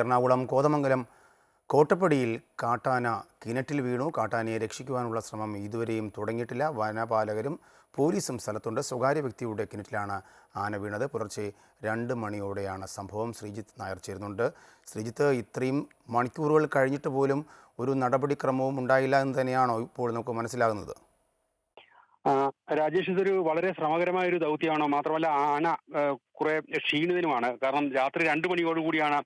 എറണാകുളം കോതമംഗലം കോട്ടപ്പടിയിൽ കാട്ടാന കിണറ്റിൽ വീണു. കാട്ടാനയെ രക്ഷിക്കുവാനുള്ള ശ്രമം ഇതുവരെയും തുടങ്ങിയിട്ടില്ല. വനപാലകരും പോലീസും സ്ഥലത്തുണ്ട്. സ്വകാര്യ വ്യക്തിയുടെ കിണറ്റിലാണ് ആന വീണത്. പുലർച്ചെ രണ്ട് മണിയോടെയാണ് സംഭവം. ശ്രീജിത്ത് നായർ ചേരുന്നുണ്ട്. ശ്രീജിത്ത് ഇത്രയും മണിക്കൂറുകൾ കഴിഞ്ഞിട്ട് പോലും ഒരു നടപടിക്രമവും ഉണ്ടായില്ല എന്ന് തന്നെയാണോ ഇപ്പോൾ നമുക്ക് മനസ്സിലാകുന്നത്? രാജേഷ് ഇതൊരു വളരെ ശ്രമകരമായ ഒരു ദൗത്യമാണ്. മാത്രമല്ല ആന കുറെ ക്ഷീണിതനുമാണ്. കാരണം രാത്രി രണ്ടു മണിയോടുകൂടിയാണ്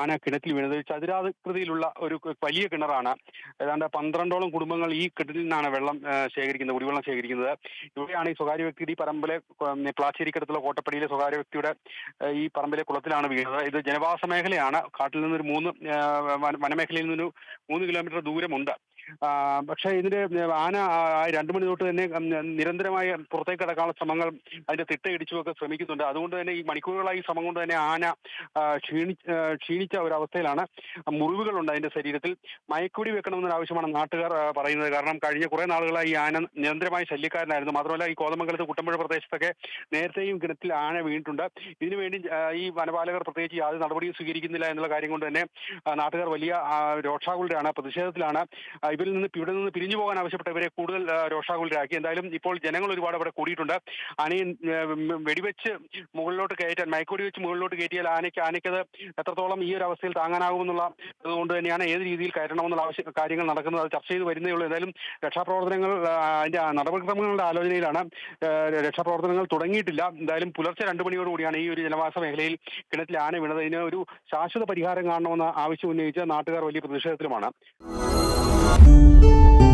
ആന കിണറ്റിൽ വീണത്. ചതുരാകൃതിയിലുള്ള ഒരു വലിയ കിണറാണ്. ഏതാണ്ട് പന്ത്രണ്ടോളം കുടുംബങ്ങൾ ഈ കിണറ്റിൽ നിന്നാണ് വെള്ളം ശേഖരിക്കുന്നത് കുടിവെള്ളം ശേഖരിക്കുന്നത്. ഇവിടെയാണ് ഈ സ്വകാര്യ വ്യക്തി ഈ പറമ്പിലെ പ്ലാച്ചേരിക്കടുത്തുള്ള കോട്ടപ്പടിയിലെ സ്വകാര്യ വ്യക്തിയുടെ ഈ പറമ്പിലെ കുളത്തിലാണ് വീണത്. ഇത് ജനവാസ മേഖലയാണ്. കാട്ടിൽ നിന്നൊരു മൂന്ന് വനമേഖലയിൽ നിന്നൊരു മൂന്ന് കിലോമീറ്റർ ദൂരമുണ്ട്. പക്ഷേ ഇതിന്റെ ആന രണ്ടു മണി തൊട്ട് തന്നെ നിരന്തരമായ പുറത്തേക്ക് കടക്കാനുള്ള ശ്രമങ്ങൾ അതിന്റെ തിട്ടയിടിച്ചുമൊക്കെ ശ്രമിക്കുന്നുണ്ട്. അതുകൊണ്ട് തന്നെ ഈ മണിക്കൂറുകളായി ശ്രമം കൊണ്ട് തന്നെ ആന ക്ഷീണി ക്ഷീണിച്ച ഒരവസ്ഥയിലാണ് മുറിവുകളുണ്ട് അതിന്റെ ശരീരത്തിൽ. മയക്കുടി വെക്കണമെന്നൊരു ആവശ്യമാണ് നാട്ടുകാർ പറയുന്നത്. കാരണം കഴിഞ്ഞ കുറെ നാളുകളായി ആന നിരന്തരമായ ശല്യക്കാരനായിരുന്നു. മാത്രമല്ല ഈ കോതമംഗലത്ത് കുട്ടമ്പുഴ പ്രദേശത്തൊക്കെ നേരത്തെയും കിണറ്റിൽ ആന വീണിട്ടുണ്ട്. ഇതിനുവേണ്ടി ഈ വനപാലകർ പ്രത്യേകിച്ച് യാതൊരു നടപടിയും സ്വീകരിക്കുന്നില്ല എന്നുള്ള കാര്യം കൊണ്ട് തന്നെ നാട്ടുകാർ വലിയ രോക്ഷാകുളരാണ് പ്രതിഷേധത്തിലാണ്. ഇവരിൽ നിന്ന് ഇവിടെ നിന്ന് പിരിഞ്ഞു പോകാൻ ആവശ്യപ്പെട്ടവരെ കൂടുതൽ രോഷാകുലരാക്കി. എന്തായാലും ഇപ്പോൾ ജനങ്ങൾ ഒരുപാട് അവിടെ കൂടിയിട്ടുണ്ട്. ആനയെ വെടിവെച്ച് മുകളിലോട്ട് കയറ്റാൻ മയക്കുവെടി വെച്ച് മുകളിലോട്ട് കയറ്റിയാൽ ആനയ്ക്ക് ആനയ്ക്കത് എത്രത്തോളം ഈ ഒരു അവസ്ഥയിൽ താങ്ങാനാകുമെന്നുള്ള അതുകൊണ്ട് തന്നെയാണ് ഏത് രീതിയിൽ കയറ്റണമെന്നുള്ള ആവശ്യ കാര്യങ്ങൾ നടക്കുന്നത്. അത് ചർച്ച ചെയ്ത് വരുന്നേ ഉള്ളൂ. എന്തായാലും രക്ഷാപ്രവർത്തനങ്ങൾ അതിന്റെ നടപടിക്രമങ്ങളുടെ ആലോചനയിലാണ്. രക്ഷാപ്രവർത്തനങ്ങൾ തുടങ്ങിയിട്ടില്ല. എന്തായാലും പുലർച്ചെ രണ്ട് മണിയോടുകൂടിയാണ് ഈ ഒരു ജനവാസ മേഖലയിൽ കിണറ്റിൽ ആന വീണത്. ഒരു ശാശ്വത പരിഹാരം കാണണമെന്ന ആവശ്യം ഉന്നയിച്ച് നാട്ടുകാർ വലിയ പ്രതിഷേധത്തിലുമാണ്. うん。